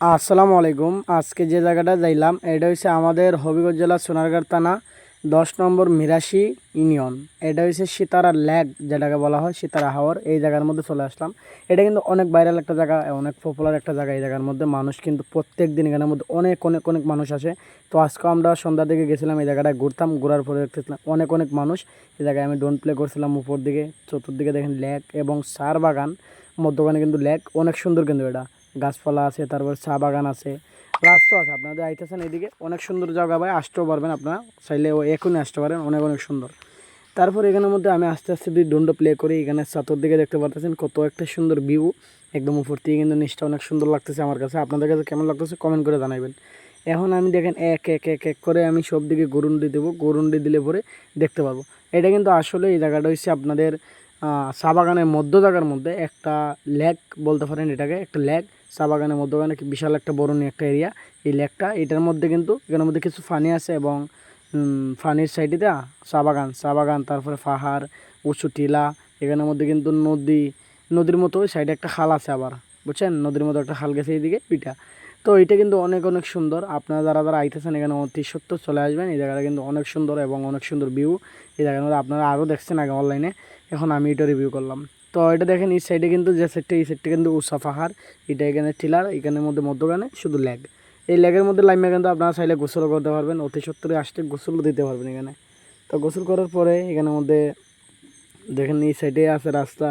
আসসালামু আলাইকুম। আজকে যে জায়গাটা যাইলাম, এটা হচ্ছে আমাদের হবিগঞ্জ জেলা সোনারগাঁর থানা, দশ নম্বর মিরাশি ইউনিয়ন। এটা হচ্ছে সীতারা ল্যাগ যেটাকে বলা হয়, সীতারা হাওর। এই জায়গার মধ্যে চলে আসলাম। এটা কিন্তু অনেক ভাইরাল একটা জায়গা, অনেক পপুলার একটা জায়গা এই জায়গার মধ্যে। মানুষ কিন্তু প্রত্যেক দিন এখানের মধ্যে অনেক অনেক অনেক মানুষ আসে। তো আজকে আমরা সন্ধ্যার দিকে গেছিলাম এই জায়গাটায়, ঘুরতাম। ঘোরার পরে দেখতেছিলাম অনেক অনেক মানুষ। এই জায়গায় আমি ডোন প্লে করছিলাম উপর দিকে। চতুর্দিকে দেখেন ল্যাক এবং সার বাগান, মধ্যখানে কিন্তু ল্যাক অনেক সুন্দর কিন্তু এটা। গাছপালা আছে, তারপর চা বাগান আছে রাস্তা আছে। আপনাদের আইতেছেন এদিকে, অনেক সুন্দর জায়গা ভাই, আসতেও পারবেন আপনারা। চাইলে ও এখনই আসতে পারেন, অনেক অনেক সুন্দর। তারপর এখানের মধ্যে আমি আস্তে আস্তে যদি ডন্ডো প্লে করি, এখানে চাতর দিকে দেখতে পারতেছেন কত একটা সুন্দর ভিউ একদম উপর থেকে কিন্তু নিচটা অনেক সুন্দর লাগতেছে আমার কাছে। আপনাদের কাছে কেমন লাগতেছে কমেন্ট করে জানাবেন এখন আমি দেখেন এক এক এক এক করে আমি সব দিকে গরুন্ডি দেবো, গরুন্ডি দিলে পরে দেখতে পারব এটা কিন্তু আসলে এই জায়গাটা হচ্ছে আপনাদের চা বাগানের মধ্য জায়গার মধ্যে একটা লেক বলতে পারেন এটাকে, একটা লেক চা বাগানের মধ্যখানে কি বিশাল একটা বড় একটা এরিয়া। এই লেকটা, এটার মধ্যে কিন্তু এখানের মধ্যে কিছু ফানি আছে এবং ফানির সাইডে চা বাগান চা বাগান, তারপরে পাহাড়, উঁচু টিলা, এখানের মধ্যে কিন্তু নদী, নদীর মতো ওই সাইডে একটা খাল আছে আবার, বুঝছেন? নদীর মতো একটা খাল গেছে এইদিকে পিঠা তো এটা কিন্তু অনেক অনেক সুন্দর। আপনারা যারা যারা আইতেছেন এখানে অতি সত্য চলে আসবেন, এই জায়গাটা কিন্তু অনেক সুন্দর এবং অনেক সুন্দর ভিউ এই জায়গার মধ্যে আপনারা আরও দেখছেন আগে অনলাইনে এখন আমি এটা রিভিউ করলাম। তো এটা দেখেন, এই সাইডে কিন্তু যে সাইডটা এই সাইডটা কিন্তু উষা পাহাড়। এটা এখানে টিলার এখানের মধ্যে মধ্যখানে শুধু ল্যাগ এই ল্যাগের মধ্যে লাইমে কিন্তু আপনারা চাইলে গোসলও করতে পারবেন, অতি সত্তরে আসতে গোসলও দিতে পারবেন এখানে। তো গোসল করার পরে এখানের মধ্যে দেখেন, এই সাইডে আছে রাস্তা,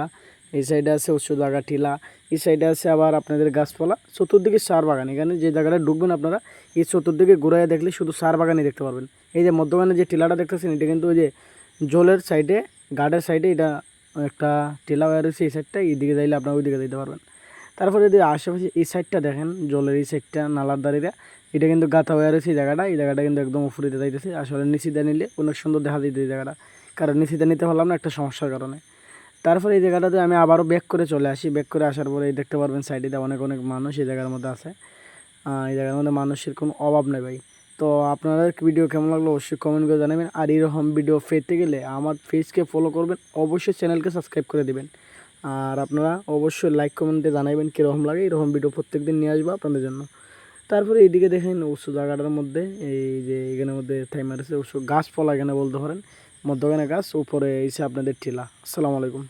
এই সাইডে আছে উঁচু জায়গা টিলা, এই সাইডে আছে আবার আপনাদের গাছপালা। চতুর্দিকে সার বাগান, এখানে যে জায়গাটা ঢুকবেন আপনারা, এই চতুর্দিকে ঘুরাই দেখলে শুধু সার বাগানই দেখতে পারবেন। এই যে মধ্যখানে যে টিলাটা দেখতেছেন, এটা কিন্তু ওই যে জলের সাইডে গার্ডের সাইডে এটা একটা টেলা হয়ে রয়েছে এই সাইডটা এইদিকে যাইলে আপনারা ওইদিকে যেতে পারবেন। তারপরে যদি আশেপাশে এই সাইডটা দেখেন, জলের এই সাইডটা নালার দাঁড়িয়ে এটা কিন্তু গাথা হয়ে রয়েছে এই জায়গাটা এই জায়গাটা কিন্তু একদম উপরে যাইতেছে। আসলে নিচিতে নিলে অনেক সুন্দর দেখা যেত এই জায়গাটা, কারণ নিচিতে নিতে পারলাম না একটা সমস্যার কারণে। তারপরে এই জায়গাটাতে আমি আবারও ব্যাক করে চলে আসি। ব্যাক করে আসার পরে এই দেখতে পারবেন সাইডে অনেক অনেক মানুষ এই জায়গার মধ্যে আছে। এই জায়গার মধ্যে মানুষের কোনো অভাব নেই ভাই। তো আপনাদের ভিডিও কেমন লাগল অবশ্যই কমেন্ট করে জানাবেন। আর এরকম ভিডিও পেতে গেলে আমার পেজকে ফলো করবেন, অবশ্যই চ্যানেলকে সাবস্ক্রাইব করে দেবেন। আর আপনারা অবশ্যই লাইক কমেন্টে জানাবেন কীরকম লাগে, এরকম ভিডিও প্রত্যেক দিন নিয়ে আসব আপনাদের জন্য। তারপরে এইদিকে দেখেন উঁচু জায়গাটার মধ্যে, এই যে এখানের মধ্যে থাইমার আছে উঁচু গাছপালা এখানে বলতে পারেন। মধ্যখানে গাছ, উপরে এসে আপনাদের টিলা। আসসালামু আলাইকুম।